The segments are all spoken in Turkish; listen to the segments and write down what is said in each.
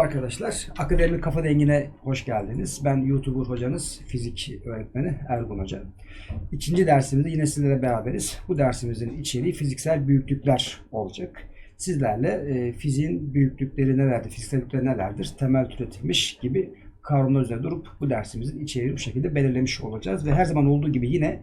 Merhaba arkadaşlar. Akademik Kafa Dengi'ne hoş geldiniz. Ben YouTuber hocanız, fizik öğretmeni Ergun Hoca. İkinci dersimizde yine sizlerle beraberiz. Bu dersimizin içeriği fiziksel büyüklükler olacak. Sizlerle e, fiziğin büyüklükleri nelerdir, fiziksel büyüklükleri nelerdir, temel türetilmiş gibi kavramlar üzerine durup bu dersimizin içeriği bu şekilde belirlemiş olacağız. Ve her zaman olduğu gibi yine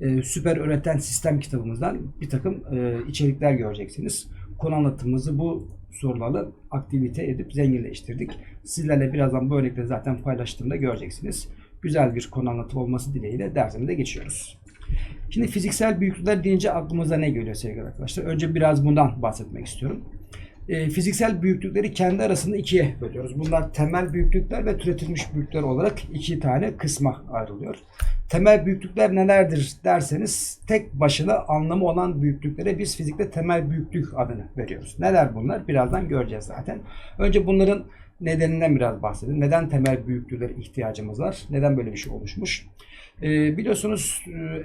e, Süper Öğreten Sistem kitabımızdan bir takım e, içerikler göreceksiniz. Konu anlatımımızı bu sorularla aktivite edip zenginleştirdik. Sizlerle birazdan bu örnekleri zaten paylaştığımda göreceksiniz. Güzel bir konu anlatım olması dileğiyle dersimize geçiyoruz. Şimdi fiziksel büyüklükler deyince aklımıza ne geliyor sevgili arkadaşlar? Önce biraz bundan bahsetmek istiyorum. E, fiziksel büyüklükleri kendi arasında ikiye bölüyoruz. Bunlar temel büyüklükler ve türetilmiş büyüklükler olarak iki tane kısma ayrılıyor. Temel büyüklükler nelerdir derseniz tek başına anlamı olan büyüklüklere biz fizikte temel büyüklük adını veriyoruz. Neler bunlar? Birazdan göreceğiz zaten. Önce bunların nedeninden biraz bahsedelim. Neden temel büyüklüklere ihtiyacımız var? Neden böyle bir şey oluşmuş? Ee, biliyorsunuz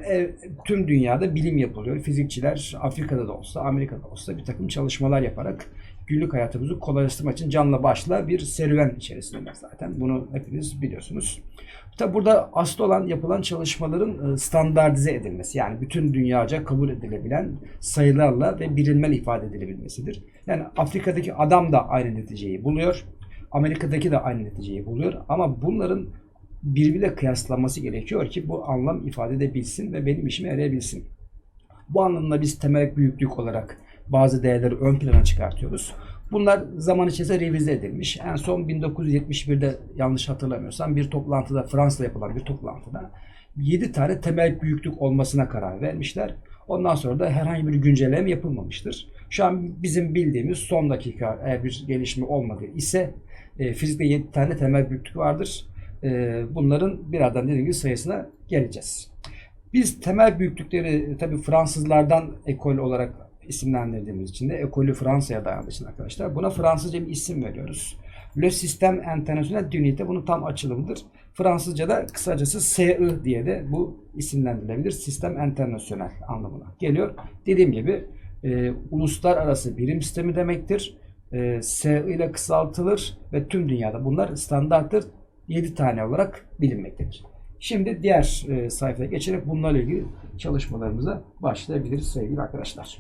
e, tüm dünyada bilim yapılıyor. Fizikçiler Afrika'da da olsa, Amerika'da olsa bir takım çalışmalar yaparak günlük hayatımızı kolaylaştırmak için canla başla bir serüven içerisindeler zaten. Bunu hepiniz biliyorsunuz. Tabi burada asıl olan yapılan çalışmaların e, standartize edilmesi. Yani bütün dünyaca kabul edilebilen sayılarla ve birimlerle ifade edilebilmesidir. Yani Afrika'daki adam da aynı neticeyi buluyor. Amerika'daki de aynı neticeyi buluyor. Ama bunların birbiriyle kıyaslanması gerekiyor ki bu anlam ifade edebilsin ve benim işime yarayabilsin. Bu anlamda biz temel büyüklük olarak bazı değerleri ön plana çıkartıyoruz. Bunlar zaman içerisinde revize edilmiş. En son 1971'de yanlış hatırlamıyorsam bir toplantıda Fransa'da yapılan bir toplantıda 7 tane temel büyüklük olmasına karar vermişler. Ondan sonra da herhangi bir güncelleme yapılmamıştır. Şu an bizim bildiğimiz son dakika eğer bir gelişme olmadı ise e, fizikte 7 tane temel büyüklük vardır. E, bunların birazdan dediğim gibi sayısına geleceğiz. Biz temel büyüklükleri tabi Fransızlardan ekol olarak isimlendirdiğimiz için de ekolü Fransa'ya dayandığı için arkadaşlar buna Fransızca bir isim veriyoruz. Le Système International d'Unité bunun tam açılımıdır. Fransızca'da kısacası SI diye de bu isimlendirilebilir. Sistem International anlamına geliyor. Dediğim gibi e, uluslararası birim sistemi demektir. E, SI ile kısaltılır ve tüm dünyada bunlar standarttır. 7 tane olarak bilinmektedir. Şimdi diğer e, sayfaya geçerek bunlarla ilgili çalışmalarımıza başlayabiliriz sevgili arkadaşlar.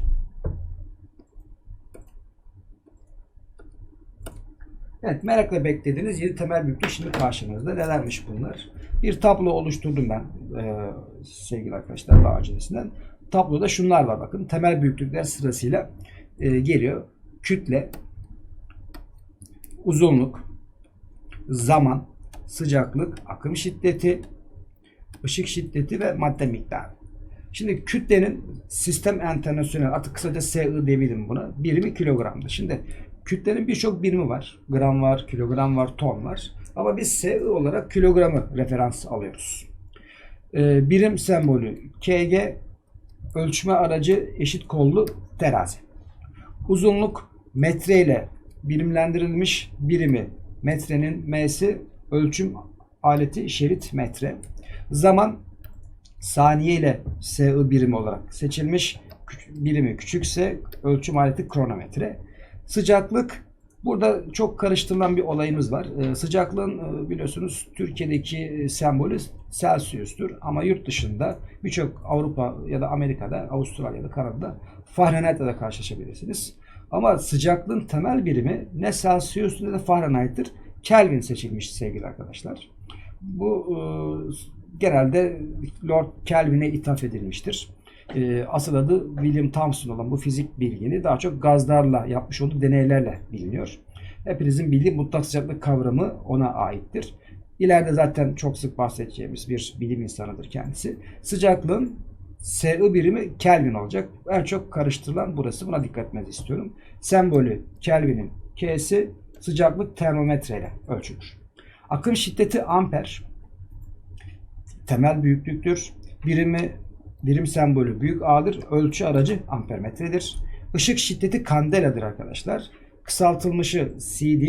Evet merakla beklediğiniz 7 temel büyüklük şimdi karşınızda. Nelermiş bunlar? Bir tablo oluşturdum ben e, sevgili arkadaşlar daha öncesinden. Tabloda şunlar var bakın. Temel büyüklükler sırasıyla e, geliyor. Kütle, uzunluk, zaman, sıcaklık, akım şiddeti, ışık şiddeti ve madde miktarı. Şimdi kütlenin sistem internasyonel artık kısaca SI diyebilirim buna. Birimi kilogramdır. Şimdi kütlenin birçok birimi var. Gram var, kilogram var, ton var. Ama biz SI olarak kilogramı referans alıyoruz. Ee, birim sembolü KG ölçme aracı eşit kollu terazi. Uzunluk metre ile birimlendirilmiş birimi metrenin M'si ölçüm aleti şerit metre. Zaman saniye ile SI birimi olarak seçilmiş. Birimi küçükse ölçüm aleti kronometre. Sıcaklık burada çok karıştırılan bir olayımız var. Ee, sıcaklığın e, biliyorsunuz Türkiye'deki sembolü Celsius'tur ama yurt dışında birçok Avrupa ya da Amerika'da, Avustralya'da, Kanada'da Fahrenheit'le de karşılaşabilirsiniz. Ama sıcaklığın temel birimi ne Celsius ne de Fahrenheit'tir. Kelvin seçilmiş sevgili arkadaşlar. Bu e, genelde Lord Kelvin'e ithaf edilmiştir. E, asıl adı William Thomson olan bu fizik bilgini daha çok gazlarla yapmış olduğu deneylerle biliniyor. Hepinizin bildiği mutlak sıcaklık kavramı ona aittir. İleride zaten çok sık bahsedeceğimiz bir bilim insanıdır kendisi. Sıcaklığın SI birimi Kelvin olacak. En çok karıştırılan burası. Buna dikkat etmenizi istiyorum. Sembolü Kelvin'in K'si sıcaklık termometre ile ölçülür. Akım şiddeti amper temel büyüklüktür. Birimi birim sembolü büyük A'dır. Ölçü aracı ampermetredir. Işık şiddeti kandeladır arkadaşlar. Kısaltılmışı CD,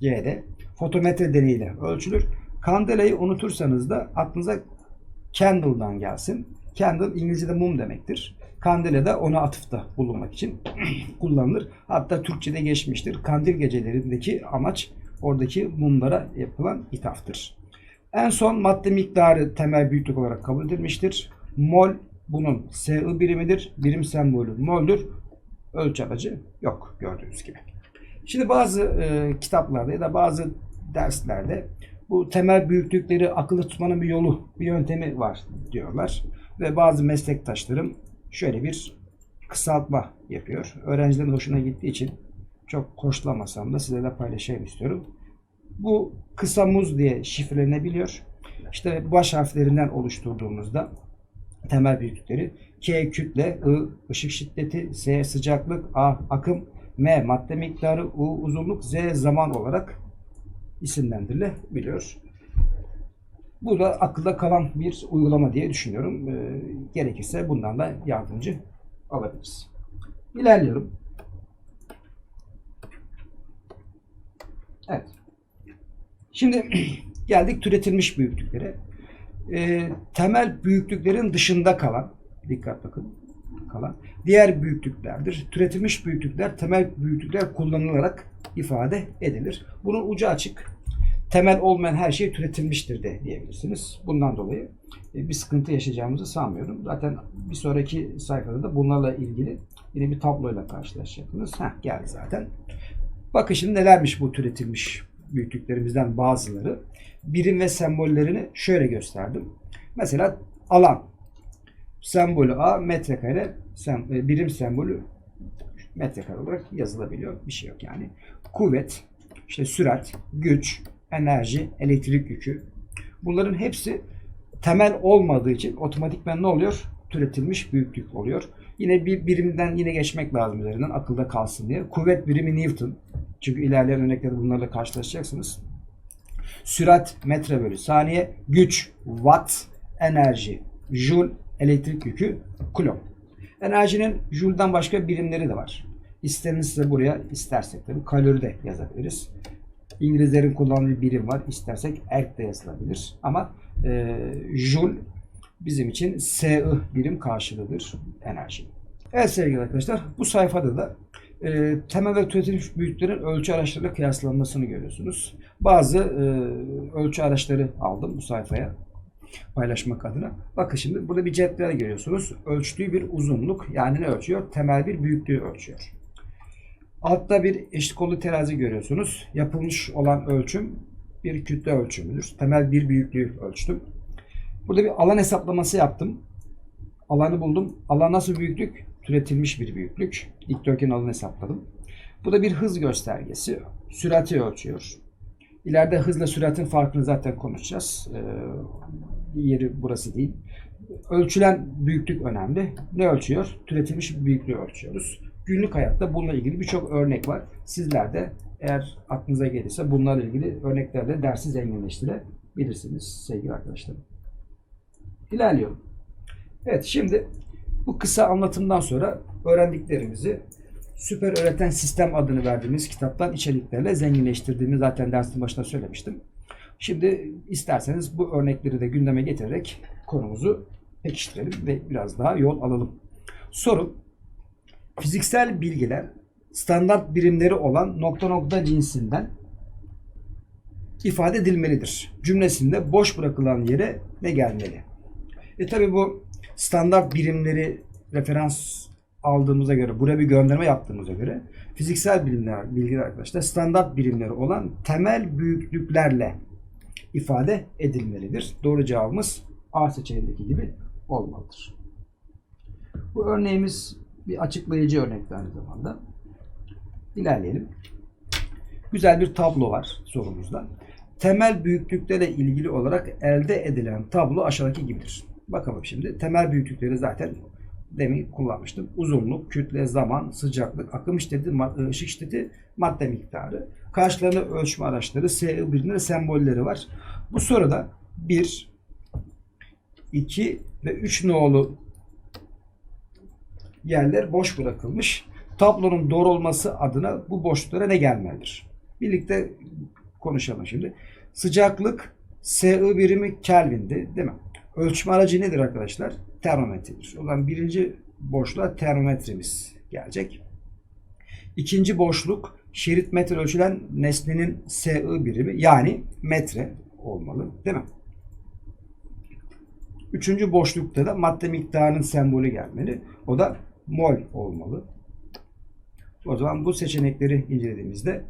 G'de fotometre deneyiyle ölçülür. Kandelayı unutursanız da aklınıza candle'dan gelsin. Candle İngilizce'de mum demektir. Kandile de ona atıfta bulunmak için kullanılır. Hatta Türkçe'de geçmiştir. Kandil gecelerindeki amaç oradaki mumlara yapılan ithaftır. En son madde miktarı temel büyüklük olarak kabul edilmiştir. Mol bunun SI birimidir. Birim sembolü mol'dür. Ölçü aracı yok gördüğünüz gibi. Şimdi bazı e, kitaplarda ya da bazı derslerde bu temel büyüklükleri akıllı tutmanın bir yolu, bir yöntemi var diyorlar. Ve bazı meslektaşlarım şöyle bir kısaltma yapıyor. Öğrencilerin hoşuna gittiği için çok hoşlamasam da size paylaşayım istiyorum. Bu kısa muz diye şifrelenebiliyor. İşte baş harflerinden oluşturduğumuzda temel büyüklükleri K kütle, I ışık şiddeti, S sıcaklık, A akım, M madde miktarı, U uzunluk, Z zaman olarak isimlendirilebiliyor. Bu da akılda kalan bir uygulama diye düşünüyorum. Ee, gerekirse bundan da yardımcı alabiliriz. İlerliyorum. Evet. Şimdi geldik türetilmiş büyüklüklere. Ee, temel büyüklüklerin dışında kalan, dikkat bakın, kalan diğer büyüklüklerdir. Türetilmiş büyüklükler temel büyüklükler kullanılarak ifade edilir. Bunun ucu açık. Temel olmayan her şey türetilmiştir de diyebilirsiniz. Bundan dolayı e, bir sıkıntı yaşayacağımızı sanmıyorum. Zaten bir sonraki sayfada da bunlarla ilgili yine bir tabloyla karşılaşacaksınız. Heh, geldi zaten. Bakın şimdi nelermiş bu türetilmiş büyüklüklerimizden bazıları. Birim ve sembollerini şöyle gösterdim. Mesela alan. Sembolü A metrekare sem, e, birim sembolü metrekare olarak yazılabiliyor. Bir şey yok yani. Kuvvet, işte sürat, güç, enerji, elektrik yükü. Bunların hepsi temel olmadığı için otomatikman ne oluyor? Türetilmiş büyüklük oluyor. Yine bir birimden yine geçmek lazım üzerinden akılda kalsın diye. Kuvvet birimi Newton. Çünkü ilerleyen örneklerde bunlarla karşılaşacaksınız. Sürat metre bölü saniye. Güç watt. Enerji joule. Elektrik yükü kulon. Enerjinin joule'dan başka birimleri de var. İsterseniz buraya istersek tabii kalori de yazabiliriz. İngilizlerin kullandığı bir birim var. İstersek erg de yazılabilir. Ama e, joule bizim için SI birim karşılığıdır enerji. Evet sevgili arkadaşlar bu sayfada da e, temel ve türetilmiş büyüklerin ölçü araçlarıyla kıyaslanmasını görüyorsunuz. Bazı e, ölçü araçları aldım bu sayfaya paylaşmak adına. Bakın şimdi burada bir cetvel görüyorsunuz. Ölçtüğü bir uzunluk yani ne ölçüyor? Temel bir büyüklüğü ölçüyor. Altta bir eşit kollu terazi görüyorsunuz. Yapılmış olan ölçüm bir kütle ölçümüdür. Temel bir büyüklüğü ölçtüm. Burada bir alan hesaplaması yaptım. Alanı buldum. Alan nasıl büyüklük? Türetilmiş bir büyüklük. Dikdörtgen alanı hesapladım. Bu da bir hız göstergesi. Sürati ölçüyor. İleride hızla süratin farkını zaten konuşacağız. Ee, yeri burası değil. Ölçülen büyüklük önemli. Ne ölçüyor? Türetilmiş bir büyüklüğü ölçüyoruz. Günlük hayatta bununla ilgili birçok örnek var. Sizler de eğer aklınıza gelirse bunlarla ilgili örneklerle dersi zenginleştirebilirsiniz sevgili arkadaşlarım. İlerliyorum. Evet şimdi bu kısa anlatımdan sonra öğrendiklerimizi Süper Öğreten Sistem adını verdiğimiz kitaptan içeriklerle zenginleştirdiğimi zaten dersin başında söylemiştim. Şimdi isterseniz bu örnekleri de gündeme getirerek konumuzu pekiştirelim ve biraz daha yol alalım. Soru Fiziksel bilgiler standart birimleri olan nokta nokta cinsinden ifade edilmelidir. Cümlesinde boş bırakılan yere ne gelmeli? E tabi bu standart birimleri referans aldığımıza göre, buraya bir gönderme yaptığımıza göre fiziksel bilimler, bilgiler arkadaşlar standart birimleri olan temel büyüklüklerle ifade edilmelidir. Doğru cevabımız A seçeneğindeki gibi olmalıdır. Bu örneğimiz bir açıklayıcı örnek aynı zamanda. İlerleyelim. Güzel bir tablo var sorumuzda. Temel büyüklüklere ilgili olarak elde edilen tablo aşağıdaki gibidir. Bakalım şimdi. Temel büyüklükleri zaten demin kullanmıştım. Uzunluk, kütle, zaman, sıcaklık, akım şiddeti, ışık şiddeti, madde miktarı. Karşılarında ölçme araçları, SI birimleri, sembolleri var. Bu soruda 1, 2 ve 3 nolu yerler boş bırakılmış. Tablonun doğru olması adına bu boşluklara ne gelmelidir? Birlikte konuşalım şimdi. Sıcaklık SI birimi Kelvin'di değil mi? Ölçme aracı nedir arkadaşlar? Termometredir. O zaman birinci boşluğa termometremiz gelecek. İkinci boşluk şerit metre ölçülen nesnenin SI birimi yani metre olmalı değil mi? Üçüncü boşlukta da madde miktarının sembolü gelmeli. O da mol olmalı. O zaman bu seçenekleri incelediğimizde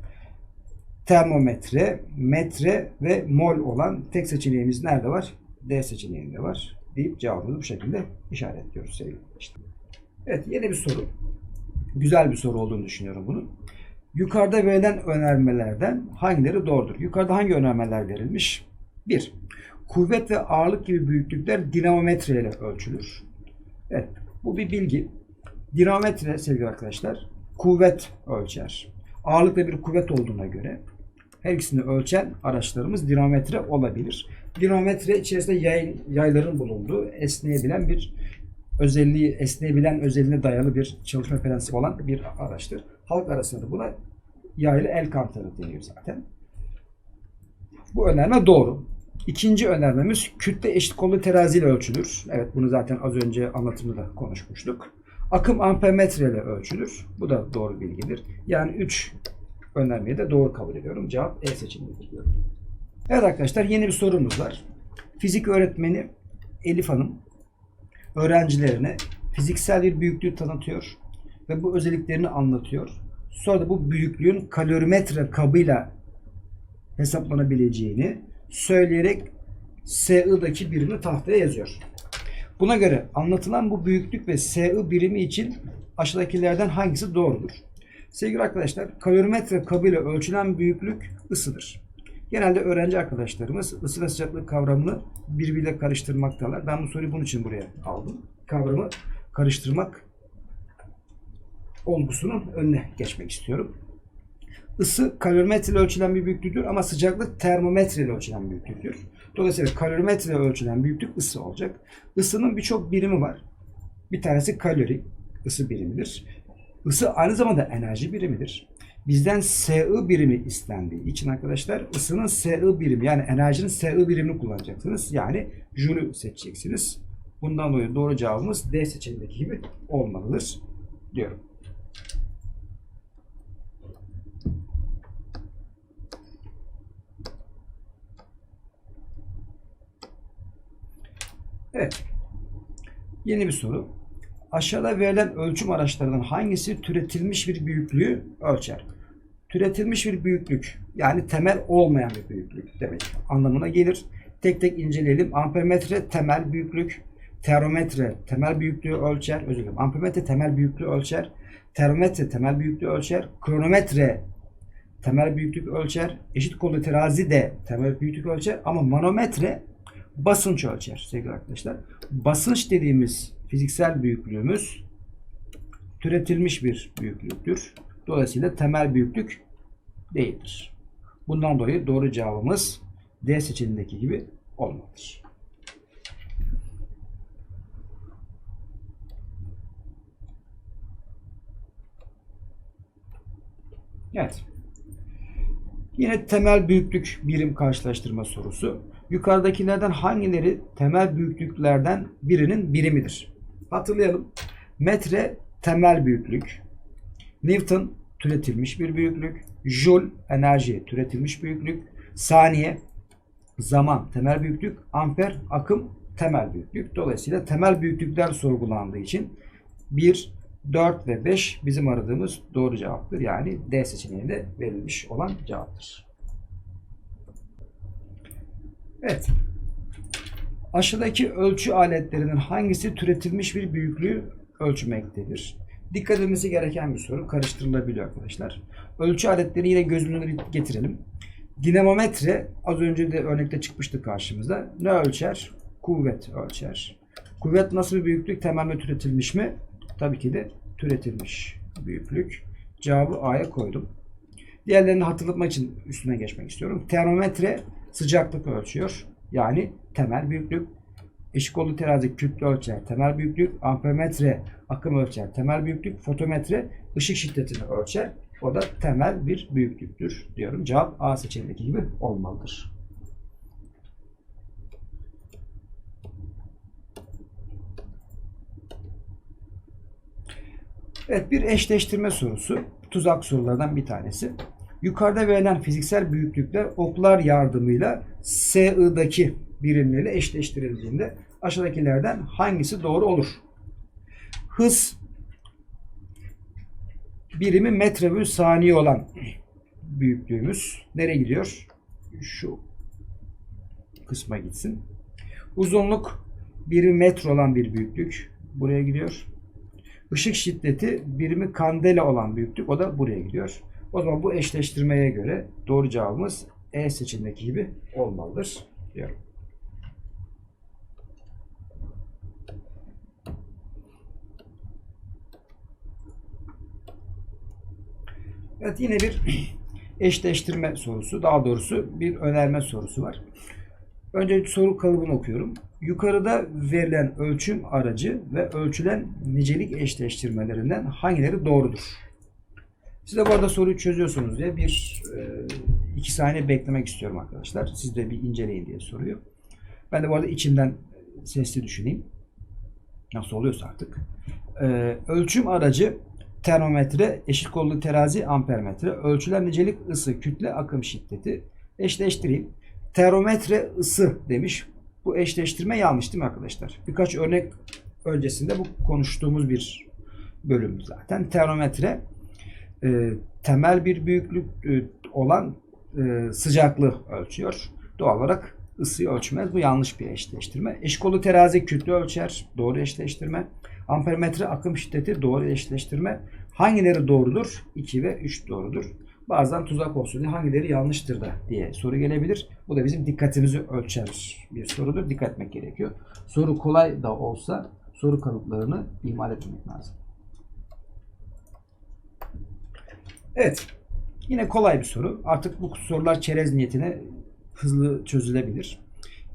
termometre, metre ve mol olan tek seçeneğimiz nerede var? D seçeneğinde var deyip cevabımızı bu şekilde işaretliyoruz sevgili. Evet yeni bir soru. Güzel bir soru olduğunu düşünüyorum bunun. Yukarıda verilen önermelerden hangileri doğrudur? Yukarıda hangi önermeler verilmiş? 1. Kuvvet ve ağırlık gibi büyüklükler dinamometre ile ölçülür. Evet bu bir bilgi. Dinamometre sevgili arkadaşlar kuvvet ölçer. Ağırlıkta bir kuvvet olduğuna göre her ikisini ölçen araçlarımız dinamometre olabilir. Dinamometre içerisinde yay, yayların bulunduğu esneyebilen bir özelliği, esneyebilen özelliğine dayalı bir çalışma prensibi olan bir araçtır. Halk arasında buna yaylı el kantarı deniyor zaten. Bu önerme doğru. İkinci önermemiz kütle eşit kollu teraziyle ölçülür. Evet bunu zaten az önce anlatımda konuşmuştuk. Akım ampermetre ile ölçülür. Bu da doğru bilgidir. Yani 3 önermeyi de doğru kabul ediyorum. Cevap E seçeneğidir diyorum. Evet arkadaşlar yeni bir sorumuz var. Fizik öğretmeni Elif Hanım öğrencilerine fiziksel bir büyüklüğü tanıtıyor ve bu özelliklerini anlatıyor. Sonra da bu büyüklüğün kalorimetre kabıyla hesaplanabileceğini söyleyerek SI'daki birimini tahtaya yazıyor. Buna göre anlatılan bu büyüklük ve SI birimi için aşağıdakilerden hangisi doğrudur? Sevgili arkadaşlar, kalorimetre kabıyla ölçülen büyüklük ısıdır. Genelde öğrenci arkadaşlarımız ısı ve sıcaklık kavramını birbiriyle karıştırmaktalar. Ben bu soruyu bunun için buraya aldım. Kavramı karıştırmak olgusunun önüne geçmek istiyorum. Isı kalorimetre ile ölçülen bir büyüklüktür ama sıcaklık termometre ile ölçülen büyüklüktür. Dolayısıyla kalorimetre ile ölçülen büyüklük ısı olacak. Isının birçok birimi var. Bir tanesi kalori, ısı birimidir. Isı aynı zamanda enerji birimidir. Bizden SI birimi istendiği için arkadaşlar ısının SI birimi yani enerjinin SI birimini kullanacaksınız. Yani Joule'ü seçeceksiniz. Bundan dolayı doğru cevabımız D seçeneğindeki gibi olmalıdır diyorum. Evet. Yeni bir soru. Aşağıda verilen ölçüm araçlarından hangisi türetilmiş bir büyüklüğü ölçer? Türetilmiş bir büyüklük yani temel olmayan bir büyüklük demek anlamına gelir. Tek tek inceleyelim. Ampermetre temel büyüklük, termometre temel büyüklüğü ölçer. Özür dilerim. Ampermetre temel büyüklüğü ölçer. Termometre temel büyüklüğü ölçer. Kronometre temel büyüklük ölçer. Eşit kollu terazi de temel büyüklük ölçer. Ama manometre basınç ölçer sevgili arkadaşlar. Basınç dediğimiz fiziksel büyüklüğümüz türetilmiş bir büyüklüktür. Dolayısıyla temel büyüklük değildir. Bundan dolayı doğru cevabımız D seçeneğindeki gibi olmalıdır. Evet. Yine temel büyüklük birim karşılaştırma sorusu. Yukarıdakilerden hangileri temel büyüklüklerden birinin birimidir? Hatırlayalım. Metre temel büyüklük. Newton türetilmiş bir büyüklük. Joule enerji türetilmiş büyüklük. Saniye zaman temel büyüklük. Amper akım temel büyüklük. Dolayısıyla temel büyüklükler sorgulandığı için 1, 4 ve 5 bizim aradığımız doğru cevaptır. Yani D seçeneğinde verilmiş olan cevaptır. Evet. Aşağıdaki ölçü aletlerinin hangisi türetilmiş bir büyüklüğü ölçmektedir? Dikkat edilmesi gereken bir soru. Karıştırılabiliyor arkadaşlar. Ölçü aletleri yine göz getirelim. Dinamometre az önce de örnekte çıkmıştı karşımıza. Ne ölçer? Kuvvet ölçer. Kuvvet nasıl bir büyüklük? Tamamen türetilmiş mi? Tabii ki de türetilmiş büyüklük. Cevabı A'ya koydum. Diğerlerini hatırlatmak için üstüne geçmek istiyorum. Termometre sıcaklık ölçüyor. Yani temel büyüklük. Eşik kollu terazi kütle ölçer. Temel büyüklük. Ampermetre akım ölçer. Temel büyüklük. Fotometre ışık şiddetini ölçer. O da temel bir büyüklüktür diyorum. Cevap A seçeneğindeki gibi olmalıdır. Evet bir eşleştirme sorusu. tuzak sorulardan bir tanesi. Yukarıda verilen fiziksel büyüklükler oklar yardımıyla SI'daki birimleriyle eşleştirildiğinde aşağıdakilerden hangisi doğru olur? Hız birimi metre bölü saniye olan büyüklüğümüz nereye gidiyor? Şu kısma gitsin. Uzunluk birimi metre olan bir büyüklük buraya gidiyor. Işık şiddeti birimi kandela olan büyüklük o da buraya gidiyor. O zaman bu eşleştirmeye göre doğru cevabımız E seçeneğindeki gibi olmalıdır diyorum. Evet yine bir eşleştirme sorusu. Daha doğrusu bir önerme sorusu var. Önce soru kalıbını okuyorum. Yukarıda verilen ölçüm aracı ve ölçülen nicelik eşleştirmelerinden hangileri doğrudur? Siz de bu arada soruyu çözüyorsunuz diye bir e, iki saniye beklemek istiyorum arkadaşlar. Siz de bir inceleyin diye soruyor. Ben de bu arada içimden sesli düşüneyim. Nasıl oluyorsa artık. E, ölçüm aracı termometre, eşit kollu terazi, ampermetre, ölçülen nicelik ısı, kütle, akım şiddeti. Eşleştireyim. Termometre ısı demiş. Bu eşleştirme yanlış değil mi arkadaşlar? Birkaç örnek öncesinde bu konuştuğumuz bir bölüm zaten. Termometre e, temel bir büyüklük e, olan e, sıcaklığı ölçüyor. Doğal olarak ısıyı ölçmez. Bu yanlış bir eşleştirme. Eşkolu terazi kütle ölçer. Doğru eşleştirme. Ampermetre akım şiddeti doğru eşleştirme. Hangileri doğrudur? 2 ve 3 doğrudur. Bazen tuzak olsun diye hangileri yanlıştır da diye soru gelebilir. Bu da bizim dikkatimizi ölçer bir sorudur. Dikkat etmek gerekiyor. Soru kolay da olsa soru kalıplarını ihmal etmemek lazım. Evet. Yine kolay bir soru. Artık bu sorular çerez niyetine hızlı çözülebilir.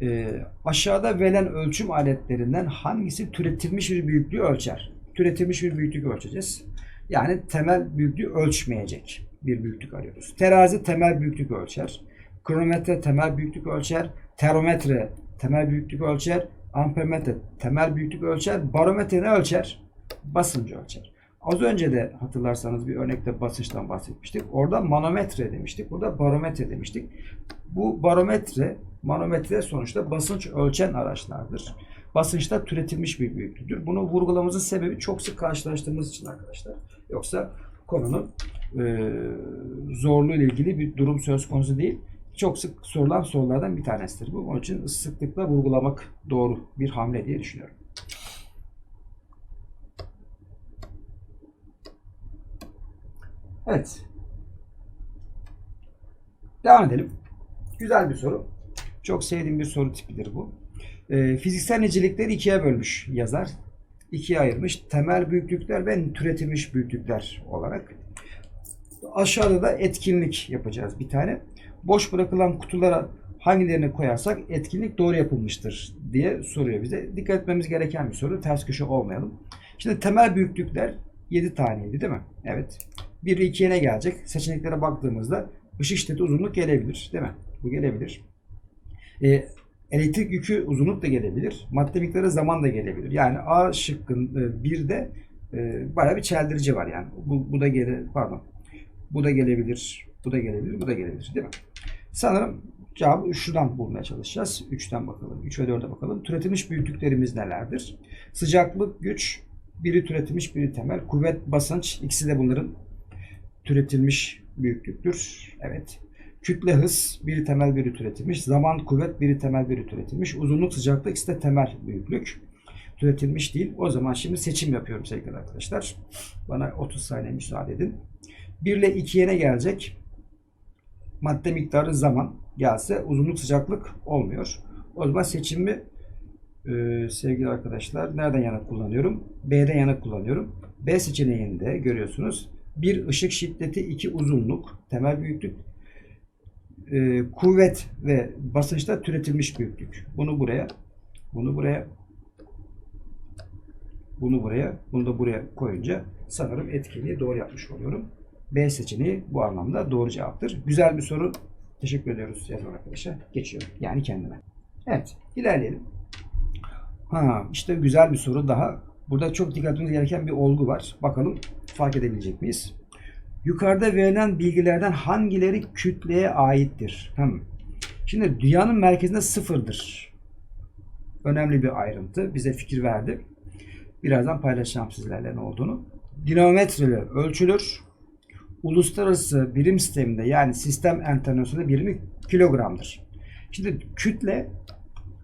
Ee, aşağıda verilen ölçüm aletlerinden hangisi türetilmiş bir büyüklüğü ölçer? Türetilmiş bir büyüklük ölçeceğiz. Yani temel büyüklüğü ölçmeyecek bir büyüklük arıyoruz. Terazi temel büyüklük ölçer. Kronometre temel büyüklük ölçer. Termometre temel büyüklük ölçer. Ampermetre temel büyüklük ölçer. Barometre ne ölçer? Basıncı ölçer. Az önce de hatırlarsanız bir örnekte basınçtan bahsetmiştik. Orada manometre demiştik. Burada barometre demiştik. Bu barometre, manometre sonuçta basınç ölçen araçlardır. Basınçta türetilmiş bir büyüklüktür. Bunu vurgulamamızın sebebi çok sık karşılaştığımız için arkadaşlar. Yoksa konunun e, zorluğu ile ilgili bir durum söz konusu değil. Çok sık sorulan sorulardan bir tanesidir bu. Onun için sıklıkla vurgulamak doğru bir hamle diye düşünüyorum. Evet. Devam edelim. Güzel bir soru. Çok sevdiğim bir soru tipidir bu. E, fiziksel nicelikleri ikiye bölmüş yazar. İkiye ayırmış. Temel büyüklükler ve türetilmiş büyüklükler olarak. Aşağıda da etkinlik yapacağız bir tane. Boş bırakılan kutulara hangilerini koyarsak etkinlik doğru yapılmıştır diye soruyor bize. Dikkat etmemiz gereken bir soru. Ters köşe olmayalım. Şimdi temel büyüklükler 7 taneydi değil mi? Evet. 1 2'ye ne gelecek? Seçeneklere baktığımızda ışık şiddeti uzunluk gelebilir. Değil mi? Bu gelebilir. E, elektrik yükü uzunluk da gelebilir. Madde miktarı zaman da gelebilir. Yani A şıkkın e, bir de e, bayağı bir çeldirici var yani. Bu, bu da gele pardon. Bu da gelebilir. Bu da gelebilir. Bu da gelebilir. Değil mi? Sanırım cevabı şuradan bulmaya çalışacağız. 3'ten bakalım. 3 ve 4'e bakalım. Türetilmiş büyüklüklerimiz nelerdir? Sıcaklık, güç, biri türetilmiş, biri temel. Kuvvet, basınç, ikisi de bunların türetilmiş büyüklüktür. Evet. Kütle, hız, biri temel, biri türetilmiş. Zaman, kuvvet, biri temel, biri türetilmiş. Uzunluk, sıcaklık, ikisi de temel büyüklük. Türetilmiş değil. O zaman şimdi seçim yapıyorum sevgili arkadaşlar. Bana 30 saniye müsaade edin. 1 ile 2'ye ne gelecek? Madde miktarı zaman gelse uzunluk sıcaklık olmuyor. O zaman seçimi e, sevgili arkadaşlar nereden yana kullanıyorum? B'den yana kullanıyorum. B seçeneğinde görüyorsunuz. Bir ışık şiddeti, iki uzunluk, temel büyüklük, e, kuvvet ve basınçta türetilmiş büyüklük. Bunu buraya, bunu buraya, bunu buraya, bunu da buraya koyunca sanırım etkinliği doğru yapmış oluyorum. B seçeneği bu anlamda doğru cevaptır. Güzel bir soru. Teşekkür ediyoruz yazan arkadaşa. Geçiyorum. Yani kendime. Evet. ilerleyelim. Ha, işte güzel bir soru daha. Burada çok dikkat etmemiz gereken bir olgu var. Bakalım fark edebilecek miyiz? Yukarıda verilen bilgilerden hangileri kütleye aittir? Tamam. Şimdi dünyanın merkezinde sıfırdır. Önemli bir ayrıntı. Bize fikir verdi. Birazdan paylaşacağım sizlerle ne olduğunu. Dinamometreyle ölçülür. Uluslararası birim sisteminde yani sistem enternasyonel birimi kilogramdır. Şimdi kütle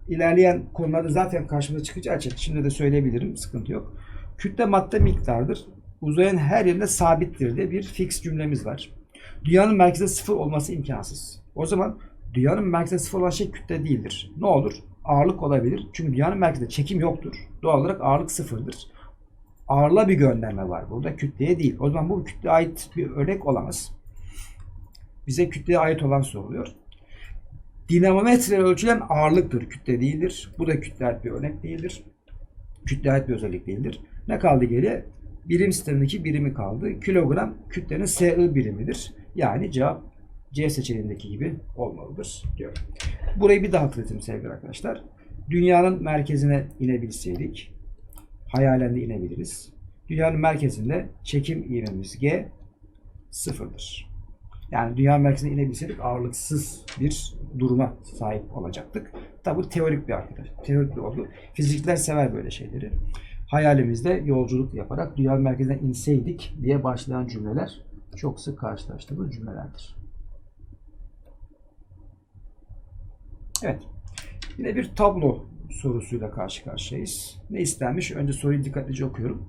ilerleyen konularda zaten karşımıza çıkacağı için şimdi de söyleyebilirim. Sıkıntı yok. Kütle madde miktardır. Uzayın her yerinde sabittir diye bir fix cümlemiz var. Dünyanın merkezinde sıfır olması imkansız. O zaman dünyanın merkezinde sıfır olan şey kütle değildir. Ne olur? Ağırlık olabilir. Çünkü dünyanın merkezinde çekim yoktur. Doğal olarak ağırlık sıfırdır. Ağırlığa bir gönderme var burada. Kütleye değil. O zaman bu kütleye ait bir örnek olamaz. Bize kütleye ait olan soruluyor. Dinamometre ölçülen ağırlıktır. Kütle değildir. Bu da kütle ait bir örnek değildir. Kütle ait bir özellik değildir. Ne kaldı geriye? Birim sistemindeki birimi kaldı. Kilogram kütlenin SI birimidir. Yani cevap C seçeneğindeki gibi olmalıdır diyor. Burayı bir daha hatırlatayım sevgili arkadaşlar. Dünyanın merkezine inebilseydik hayalen de inebiliriz. Dünyanın merkezinde çekim ivmemiz G sıfırdır. Yani dünya merkezine inebilseydik ağırlıksız bir duruma sahip olacaktık. Tabi bu teorik bir arkadaş. Teorik bir olgu. Fizikler sever böyle şeyleri. Hayalimizde yolculuk yaparak dünya merkezine inseydik diye başlayan cümleler çok sık karşılaştığımız cümlelerdir. Evet. Yine bir tablo sorusuyla karşı karşıyayız. Ne istenmiş? Önce soruyu dikkatlice okuyorum.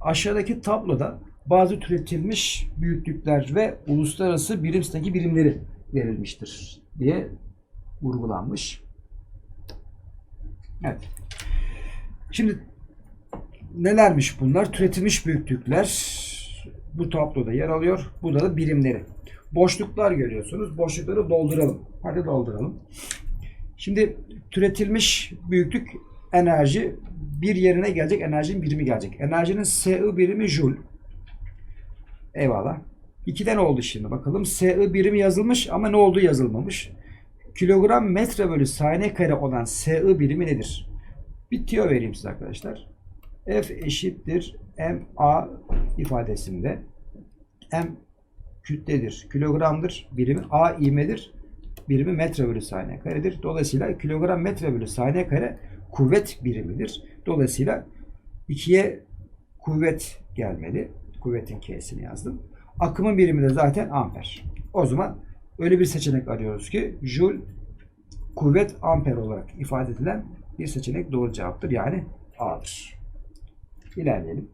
Aşağıdaki tabloda bazı türetilmiş büyüklükler ve uluslararası birim sınıfındaki birimleri verilmiştir diye vurgulanmış. Evet. Şimdi nelermiş bunlar? Türetilmiş büyüklükler bu tabloda yer alıyor. Burada da birimleri. Boşluklar görüyorsunuz. Boşlukları dolduralım. Hadi dolduralım. Şimdi türetilmiş büyüklük enerji bir yerine gelecek enerjinin birimi gelecek. Enerjinin SI birimi joule. Eyvallah. İkiden oldu şimdi bakalım. SI birimi yazılmış ama ne olduğu yazılmamış. Kilogram metre bölü saniye kare olan SI birimi nedir? Bir tüyo vereyim size arkadaşlar. F eşittir MA ifadesinde M kütledir, kilogramdır, birimi A ivmedir, birimi metre bölü saniye karedir. Dolayısıyla kilogram metre bölü saniye kare kuvvet birimidir. Dolayısıyla ikiye kuvvet gelmeli. Kuvvetin K'sini yazdım. Akımın birimi de zaten amper. O zaman öyle bir seçenek arıyoruz ki joule kuvvet amper olarak ifade edilen bir seçenek doğru cevaptır. Yani A'dır. İlerleyelim.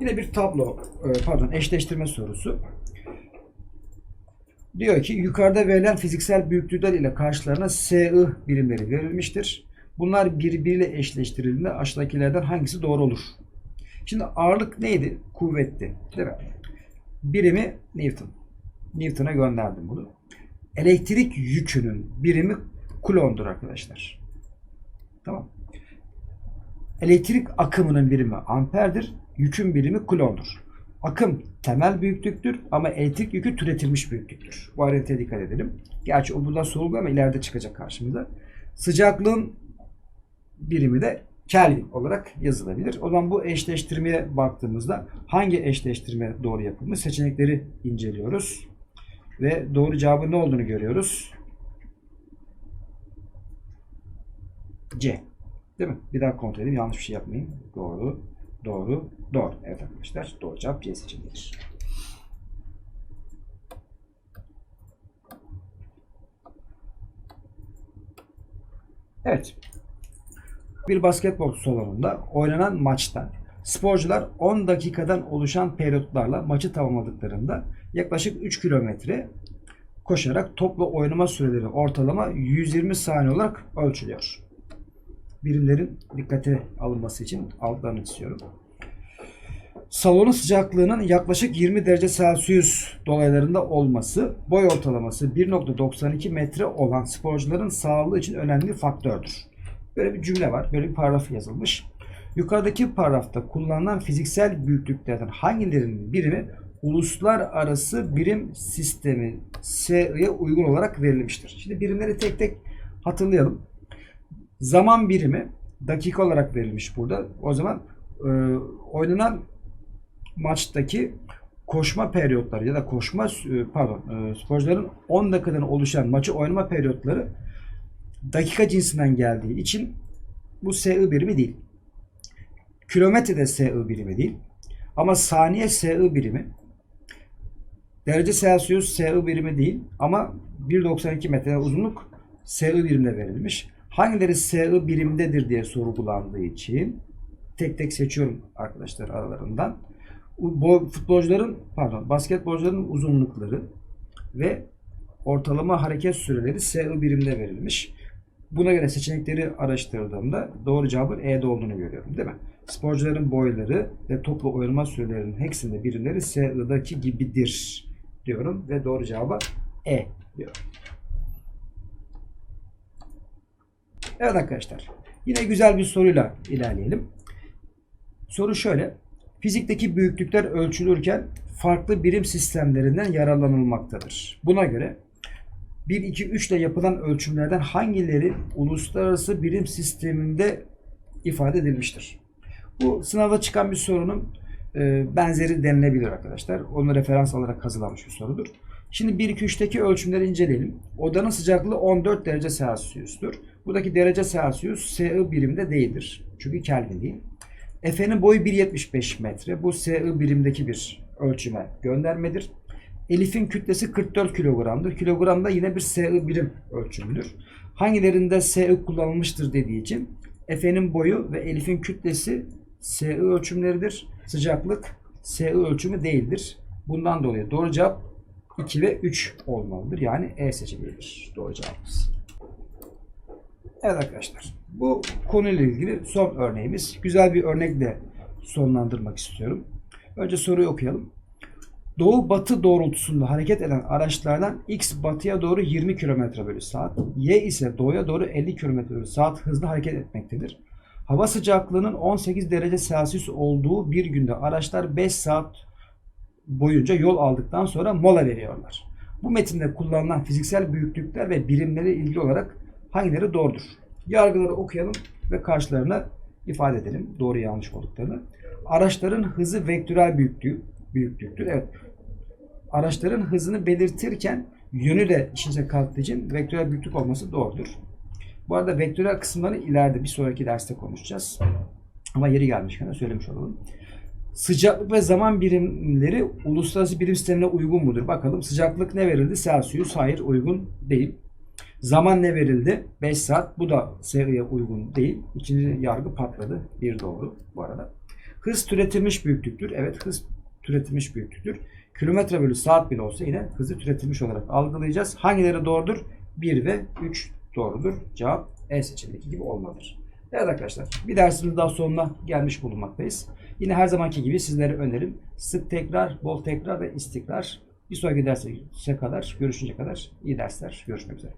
Yine bir tablo, e, pardon eşleştirme sorusu. Diyor ki yukarıda verilen fiziksel büyüklükler ile karşılarına SI birimleri verilmiştir. Bunlar birbiriyle eşleştirildiğinde aşağıdakilerden hangisi doğru olur? Şimdi ağırlık neydi? Kuvvetti. Değil mi? Birimi Newton. Newton'a gönderdim bunu. Elektrik yükünün birimi kulondur arkadaşlar. Tamam. Elektrik akımının birimi amperdir. Yükün birimi kulondur. Akım temel büyüklüktür ama elektrik yükü türetilmiş büyüklüktür. Bu ayrıntıya dikkat edelim. Gerçi o buradan sorulmuyor ama ileride çıkacak karşımıza. Sıcaklığın birimi de Kelvin olarak yazılabilir. O zaman bu eşleştirmeye baktığımızda hangi eşleştirme doğru yapılmış seçenekleri inceliyoruz. Ve doğru cevabın ne olduğunu görüyoruz. C. Değil mi? Bir daha kontrol edeyim. Yanlış bir şey yapmayayım. Doğru. Doğru. Doğru. Evet arkadaşlar. Doğru cevap C seçeneğidir. Evet. Bir basketbol salonunda oynanan maçta sporcular 10 dakikadan oluşan periyotlarla maçı tamamladıklarında yaklaşık 3 kilometre koşarak topla oynama süreleri ortalama 120 saniye olarak ölçülüyor. Birimlerin dikkate alınması için altlarını istiyorum. Salonun sıcaklığının yaklaşık 20 derece Celsius dolaylarında olması boy ortalaması 1.92 metre olan sporcuların sağlığı için önemli faktördür. Böyle bir cümle var. Böyle bir paragraf yazılmış. Yukarıdaki paragrafta kullanılan fiziksel büyüklüklerden hangilerinin birimi uluslararası birim sistemi SI'ye uygun olarak verilmiştir. Şimdi birimleri tek tek hatırlayalım. Zaman birimi dakika olarak verilmiş burada. O zaman e, oynanan maçtaki koşma periyotları ya da koşma e, pardon e, sporcuların 10 dakikadan oluşan maçı oynama periyotları dakika cinsinden geldiği için bu SI birimi değil. Kilometre de SI birimi değil. Ama saniye SI birimi. Derece Celsius SI birimi değil ama 1.92 metre uzunluk SI birimde verilmiş. Hangileri SI birimdedir diye sorgulandığı için tek tek seçiyorum arkadaşlar aralarından. Futbolcuların pardon basketbolcuların uzunlukları ve ortalama hareket süreleri SI birimde verilmiş. Buna göre seçenekleri araştırdığımda doğru cevabın E'de olduğunu görüyorum değil mi? Sporcuların boyları ve toplu oynama sürelerinin hepsinde birimleri SI'daki gibidir diyorum ve doğru cevaba E diyorum. Evet arkadaşlar. Yine güzel bir soruyla ilerleyelim. Soru şöyle. Fizikteki büyüklükler ölçülürken farklı birim sistemlerinden yararlanılmaktadır. Buna göre 1, 2, 3 ile yapılan ölçümlerden hangileri uluslararası birim sisteminde ifade edilmiştir? Bu sınavda çıkan bir sorunun benzeri denilebilir arkadaşlar. Onu referans alarak hazırlanmış bir sorudur. Şimdi 1, 2, 3'teki ölçümleri inceleyelim. Odanın sıcaklığı 14 derece Celsius'tur. Buradaki derece Celsius SI birimde değildir. Çünkü Kelvin değil. Efe'nin boyu 1.75 metre. Bu SI birimdeki bir ölçüme göndermedir. Elif'in kütlesi 44 kilogramdır. Kilogram da yine bir SI birim ölçümüdür. Hangilerinde SI kullanılmıştır dediği için Efe'nin boyu ve Elif'in kütlesi SI ölçümleridir. Sıcaklık SI ölçümü değildir. Bundan dolayı doğru cevap 2 ve 3 olmalıdır. Yani E seçeneğidir. Doğru cevabımız. Evet arkadaşlar. Bu konuyla ilgili son örneğimiz. Güzel bir örnekle sonlandırmak istiyorum. Önce soruyu okuyalım. Doğu batı doğrultusunda hareket eden araçlardan X batıya doğru 20 km bölü saat, Y ise doğuya doğru 50 km bölü saat hızla hareket etmektedir. Hava sıcaklığının 18 derece Celsius olduğu bir günde araçlar 5 saat boyunca yol aldıktan sonra mola veriyorlar. Bu metinde kullanılan fiziksel büyüklükler ve birimleri ilgili olarak hangileri doğrudur? Yargıları okuyalım ve karşılarına ifade edelim doğru yanlış olduklarını. Araçların hızı vektörel büyüklüğü, büyüklüktür. Evet. Araçların hızını belirtirken yönü de işinize kalktığı için vektörel büyüklük olması doğrudur. Bu arada vektörel kısımlarını ileride bir sonraki derste konuşacağız. Ama yeri gelmişken de söylemiş olalım. Sıcaklık ve zaman birimleri uluslararası birim sistemine uygun mudur? Bakalım sıcaklık ne verildi? Celsius hayır uygun değil. Zaman ne verildi? 5 saat. Bu da seriye uygun değil. İkinci yargı patladı. Bir doğru bu arada. Hız türetilmiş büyüklüktür. Evet hız türetilmiş büyüklüktür. Kilometre bölü saat bile olsa yine hızı türetilmiş olarak algılayacağız. Hangileri doğrudur? 1 ve 3 doğrudur. Cevap E seçeneği gibi olmalıdır. Evet arkadaşlar bir dersimiz daha sonuna gelmiş bulunmaktayız. Yine her zamanki gibi sizlere önerim sık tekrar, bol tekrar ve istikrar. Bir sonraki derse kadar, görüşünce kadar iyi dersler. Görüşmek üzere.